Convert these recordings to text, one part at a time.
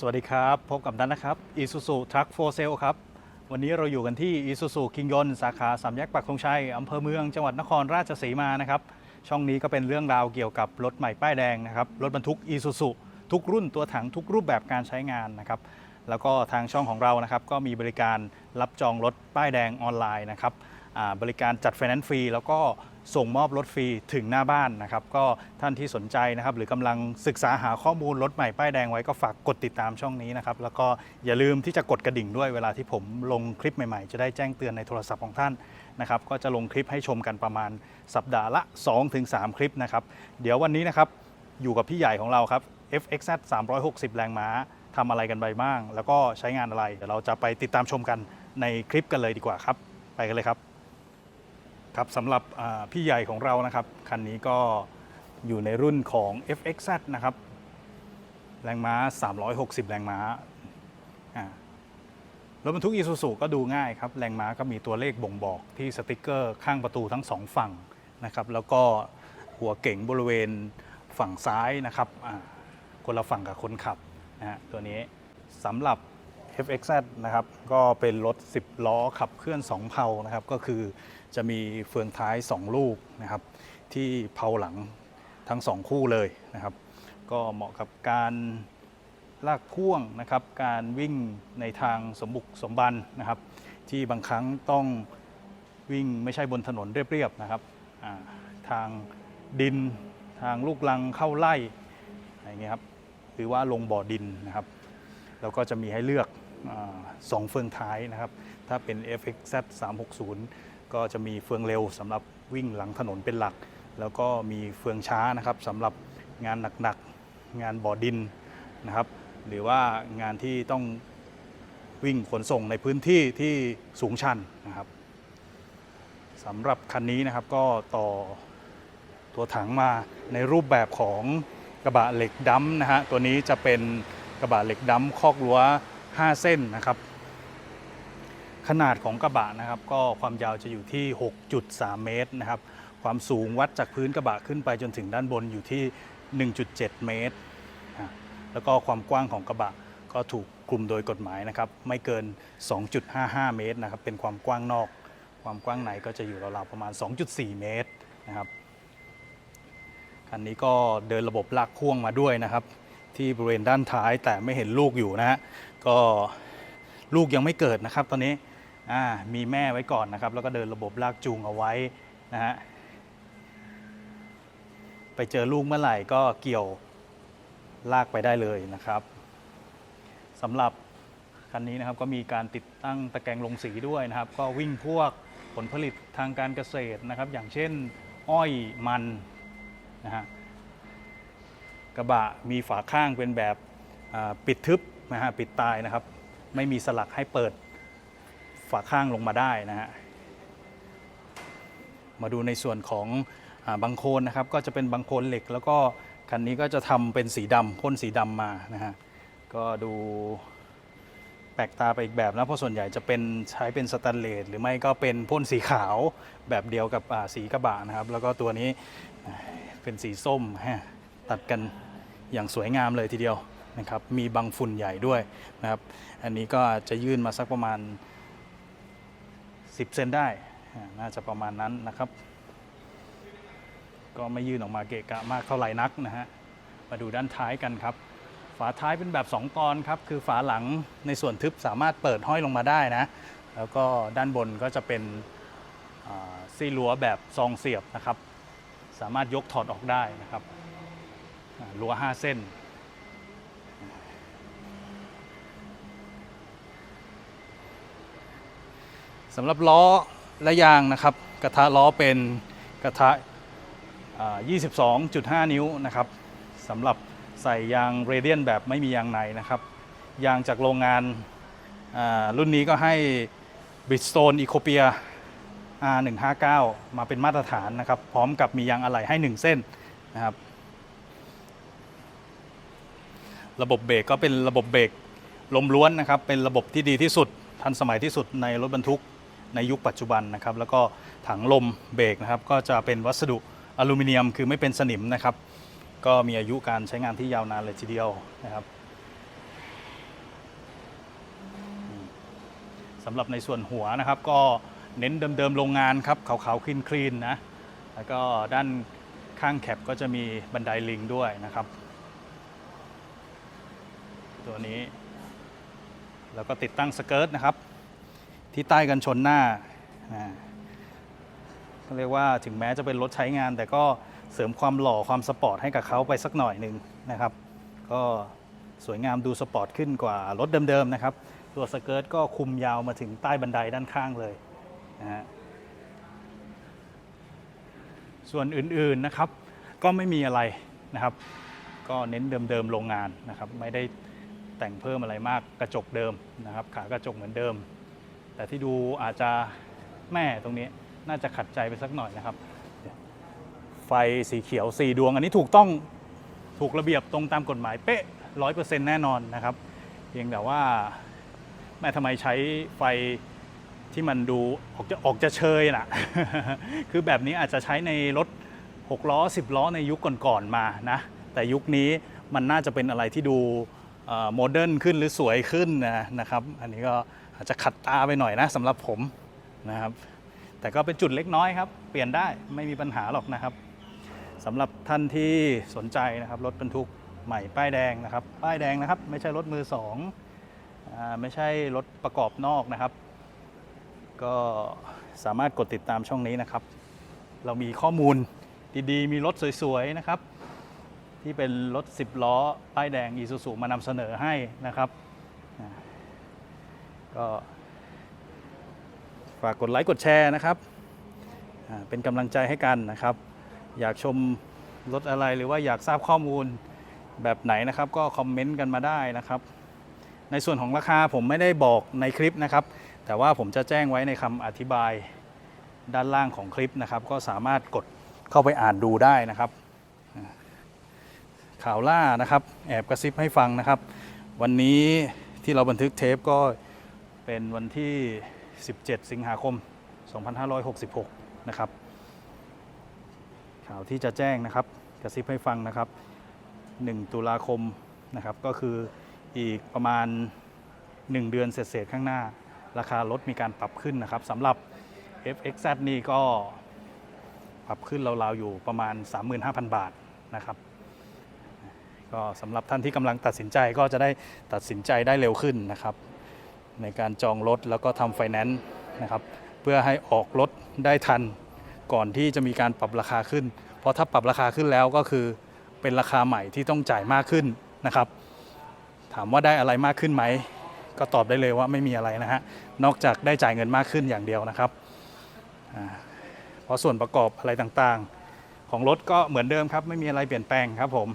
สวัสดีครับ พบกับนันนะครับ Isuzu Truck for Sale ครับ วันนี้เราอยู่กันที่ Isuzu คิงยนสาขาสามแยกปักธงชัยอำเภอเมืองจังหวัดนครราชสีมานะครับ ช่องนี้ก็เป็นเรื่องราวเกี่ยวกับรถใหม่ป้ายแดงนะครับ รถบรรทุก Isuzu ทุกรุ่นตัวถังทุกรูปแบบการใช้งานนะครับ แล้วก็ทางช่องของเรานะครับ ก็มีบริการรับจองรถป้ายแดงออนไลน์นะครับบริการจัดไฟแนนซ์ฟรีแล้วก็ ส่งมอบรถฟรีถึงหน้าบ้านนะครับ ก็ท่านที่สนใจนะครับ หรือกำลังศึกษาหาข้อมูลรถใหม่ป้ายแดงไว้ก็ฝากกดติดตามช่องนี้นะครับ แล้วก็อย่าลืมที่จะกดกระดิ่งด้วยเวลาที่ผมลงคลิปใหม่ๆ จะได้แจ้งเตือนในโทรศัพท์ของท่านนะครับก็จะลงคลิปให้ชมกันประมาณสัปดาห์ละ 2-3 คลิปนะครับ เดี๋ยววันนี้นะครับอยู่กับพี่ใหญ่ของเราครับ FXZ 360 แรงม้าทำอะไรกันไปบ้าง แล้วก็ใช้งานอะไร เดี๋ยวเราจะไปติดตามชมกันในคลิปกันเลยดีกว่าครับ ไปกันเลยครับ ครับสำหรับพี่ใหญ่ของเรานะครับ คันนี้ก็อยู่ในรุ่นของ FXZ นะครับ แรงม้า 360 แรงม้ารถบรรทุก Isuzu ก็ดูง่ายครับ แรงม้าก็มีตัวเลขบ่งบอกที่สติกเกอร์ข้างประตูทั้งสองฝั่งนะครับ แล้วก็หัวเก๋งบริเวณฝั่งซ้ายนะครับคนละฝั่งกับคนขับนะฮะตัวนี้สำหรับ FXZ นะครับ ก็เป็นรถ 10 ล้อขับเคลื่อน 2 เพลานะครับ ก็คือ จะมีเฟืองท้าย 2 ลูกนะครับ ที่เพลาหลังทั้ง 2 คู่เลยนะครับ ก็เหมาะกับการลากพ่วงนะครับ การวิ่งในทางสมบุกสมบันนะครับ ที่บางครั้งต้องวิ่งไม่ใช่บนถนนเรียบๆนะครับทางดินทางลูกลังเข้าไล่อะไรเงี้ยครับหรือว่าลงบ่อดินนะครับ แล้วก็จะมีให้เลือกอสองเฟืองท้ายนะครับ ถ้าเป็น FXZ 360 ก็จะมีเฟืองเร็วสำหรับวิ่งหลังถนนเป็นหลัก แล้วก็มีเฟืองช้านะครับสำหรับงานหนักๆงานบ่อดินนะครับ หรือว่างานที่ต้องวิ่งขนส่งในพื้นที่ที่สูงชันนะครับสำหรับคันนี้นะครับก็ต่อตัวถังมาในรูปแบบของกระบะเหล็กดัมนะฮะตัวนี้จะเป็นกระบะเหล็กดัมคอกรั้ว5 เส้นนะครับ ขนาดของกระบะนะครับ ก็ความยาวจะอยู่ที่ 6.3 เมตรนะครับ ความสูงวัดจากพื้นกระบะขึ้นไปจนถึงด้านบนอยู่ที่ 1.7 เมตร แล้วก็ความกว้างของกระบะก็ถูกกลุ่มโดยกฎหมายนะครับ ไม่เกิน 2.55 เมตรนะครับ เป็นความกว้างนอก ความกว้างในก็จะอยู่ราวๆประมาณ 2.4 เมตรนะครับคันนี้ก็เดินระบบลากพ่วงมาด้วยนะครับ ที่บริเวณด้านท้ายแต่ไม่เห็นลูกอยู่นะฮะก็ลูกยังไม่เกิดนะครับตอนนี้ มีแม่ไว้ก่อนนะครับ แล้วก็เดินระบบลากจูงเอาไว้นะฮะไปเจอลูกเมื่อไหร่ก็เกี่ยวลากไปได้เลยนะครับสำหรับคันนี้นะครับก็มีการติดตั้งตะแกรงลงสีด้วยนะครับ ก็วิ่งพวกผลผลิตทางการเกษตรนะครับ อย่างเช่นอ้อยมันนะฮะกระบะมีฝาข้างเป็นแบบปิดทึบนะฮะปิดตายนะครับ ไม่มีสลักให้เปิด ฝาข้างลงมาได้นะฮะมาดูในส่วนของอบังโคลนนะครับ ก็จะเป็นบังโคลนเหล็ก แล้วก็คันนี้ก็จะทำเป็นสีดำพ่นสีดำมานะฮะก็ดูแปลกตาไปอีกแบบนะเพราะส่วนใหญ่จะเป็นใช้เป็นสแตนเลสหรือไม่ก็เป็นพ่นสีขาวแบบเดียวกับสีกระบะนะครับ แล้วก็ตัวนี้เป็นสีส้มฮะตัดกันอย่างสวยงามเลยทีเดียวนะครับ มีบังฝุ่นใหญ่ด้วยนะครับ อันนี้ก็จะยื่นมาสักประมาณ 10 เซนได้ น่าจะประมาณนั้นนะครับ ก็ไม่ยื่นออกมาเกะกะมากเท่าไหร่นักนะฮะ มาดูด้านท้ายกันครับ ฝาท้ายเป็นแบบ 2 ตอนครับ คือฝาหลังในส่วนทึบสามารถเปิดห้อยลงมาได้นะ แล้วก็ด้านบนก็จะเป็นซี่รั้วแบบซองเสียบนะครับ สามารถยกถอดออกได้นะครับรั้ว5 เส้น สำหรับล้อและยางนะครับ กระทะล้อเป็นกระทะ 22.5 นิ้วนะครับสำหรับใส่ยางเรเดียนแบบไม่มียางในนะครับ ยางจากโรงงานรุ่นนี้ก็ให้ Bridgestone Ecopia R159 มาเป็นมาตรฐานนะครับ พร้อมกับมียางอะไหล่ให้ 1 เส้นนะครับ ระบบเบรกก็เป็นระบบเบรกลมล้วนนะครับ เป็นระบบที่ดีที่สุดทันสมัยที่สุดในรถบรรทุก ในยุคปัจจุบันนะครับแล้วก็ถังลมเบรกนะครับก็จะเป็นวัสดุอลูมิเนียมคือไม่เป็นสนิมนะครับ ก็มีอายุการใช้งานที่ยาวนานเลยทีเดียวนะครับสำหรับในส่วนหัวนะครับก็เน้นเดิมๆโรงงานครับขาวๆคลีนๆนะแล้วก็ด้านข้างแคปก็จะมีบันไดลิงด้วยนะครับ ตัวนี้ แล้วก็ติดตั้งสเกิร์ตนะครับ ที่ใต้กันชนหน้าอ่าก็เรียกว่าถึงแม้จะเป็นรถใช้งาน แต่ก็เสริมความหล่อความสปอร์ตให้กับเขาไปสักหน่อยหนึ่งนะครับ ก็สวยงามดูสปอร์ตขึ้นกว่ารถเดิมๆนะครับ ตัวสเกิร์ตก็คุมยาวมาถึงใต้บันไดด้านข้างเลยนะฮะส่วนอื่นๆนะครับ ก็ไม่มีอะไรนะครับ ก็เน้นเดิมๆโรงงานนะครับ ไม่ได้แต่งเพิ่มอะไรมากกระจกเดิมนะครับ ขากระจกเหมือนเดิม แต่ที่ดูอาจจะแม่ตรงนี้น่าจะขัดใจไปสักหน่อยนะครับ ไฟสีเขียว 4 ดวง อันนี้ถูกต้องถูกระเบียบตรงตามกฎหมายเป๊ะร้อยเปอร์เซ็นต์แน่นอนนะครับ เพียงแต่ว่าแม่ทำไมใช้ไฟที่มันดูออกจะออกจะเชยน่ะ คือแบบนี้อาจจะใช้ในรถ 6 ล้อ 10 ล้อในยุคก่อนๆมานะ แต่ยุคนี้มันน่าจะเป็นอะไรที่ดูโมเดิร์นขึ้นหรือสวยขึ้นนะนะครับ อันนี้ก็ อาจจะขัดตาไปหน่อยนะสำหรับผมนะครับ แต่ก็เป็นจุดเล็กน้อยครับ เปลี่ยนได้ไม่มีปัญหาหรอกนะครับสำหรับท่านที่สนใจนะครับรถบรรทุกใหม่ป้ายแดงนะครับ ป้ายแดงนะครับ ไม่ใช่รถมือสองอไม่ใช่รถประกอบนอกนะครับ ก็สามารถกดติดตามช่องนี้นะครับ เรามีข้อมูลดีๆ มีรถสวยๆนะครับ ที่เป็นรถ 10 ล้อ ป้ายแดงอีซูซูมานำเสนอให้นะครับ ก็ ฝากกดไลค์กดแชร์นะครับ เป็นกำลังใจให้กันนะครับ อยากชมรถอะไรหรือว่าอยากทราบข้อมูลแบบไหนนะครับ ก็คอมเมนต์กันมาได้นะครับ ในส่วนของราคาผมไม่ได้บอกในคลิปนะครับ แต่ว่าผมจะแจ้งไว้ในคำอธิบายด้านล่างของคลิปนะครับ ก็สามารถกดเข้าไปอ่านดูได้นะครับข่าวล่านะครับ แอบกระซิบให้ฟังนะครับ วันนี้ที่เราบันทึกเทปก็ เป็นวันที่ 17 สิงหาคม 2566 นะครับ ข่าวที่จะแจ้งนะครับ กระซิบให้ฟังนะครับ 1 ตุลาคมนะครับ ก็คืออีกประมาณ 1 เดือนเศษๆข้างหน้า ราคารถมีการปรับขึ้นนะครับสำหรับ FXZ นี่ก็ปรับขึ้นราวๆอยู่ประมาณ 35,000 บาทนะครับก็สำหรับท่านที่กำลังตัดสินใจก็จะได้ตัดสินใจได้เร็วขึ้นนะครับ ในการจองรถแล้วก็ทำไฟแนนซ์นะครับเพื่อให้ออกรถได้ทัน ก่อนที่จะมีการปรับราคาขึ้น เพราะถ้าปรับราคาขึ้นแล้วก็คือเป็นราคาใหม่ที่ต้องจ่ายมากขึ้นนะครับ ถามว่าได้อะไรมากขึ้นไหม ก็ตอบได้เลยว่าไม่มีอะไรนะฮะนอกจากได้จ่ายเงินมากขึ้นอย่างเดียวนะครับอ่าเพราะส่วนประกอบอะไรต่างๆ ของรถก็เหมือนเดิมครับ ไม่มีอะไรเปลี่ยนแปลงครับผม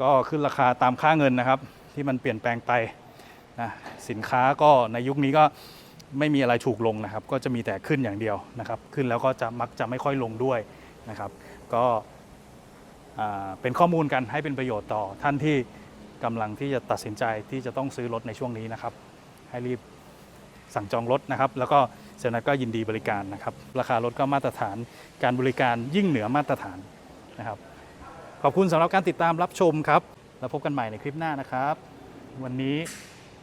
ก็ขึ้นราคาตามค่าเงินนะครับ ที่มันเปลี่ยนแปลงไป นะสินค้าก็ในยุคนี้ก็ไม่มีอะไรถูกลงนะครับ ก็จะมีแต่ขึ้นอย่างเดียวนะครับ ขึ้นแล้วก็จะมักจะไม่ค่อยลงด้วยนะครับ ก็เป็นข้อมูลกันให้เป็นประโยชน์ต่อท่านที่กำลังที่จะตัดสินใจที่จะต้องซื้อรถในช่วงนี้นะครับ ให้รีบสั่งจองรถนะครับ แล้วก็เซนัทก็ยินดีบริการนะครับ ราคารถก็มาตรฐานการบริการยิ่งเหนือมาตรฐานนะครับ ขอบคุณสำหรับการติดตามรับชมครับ แล้วพบกันใหม่ในคลิปหน้านะครับ วันนี้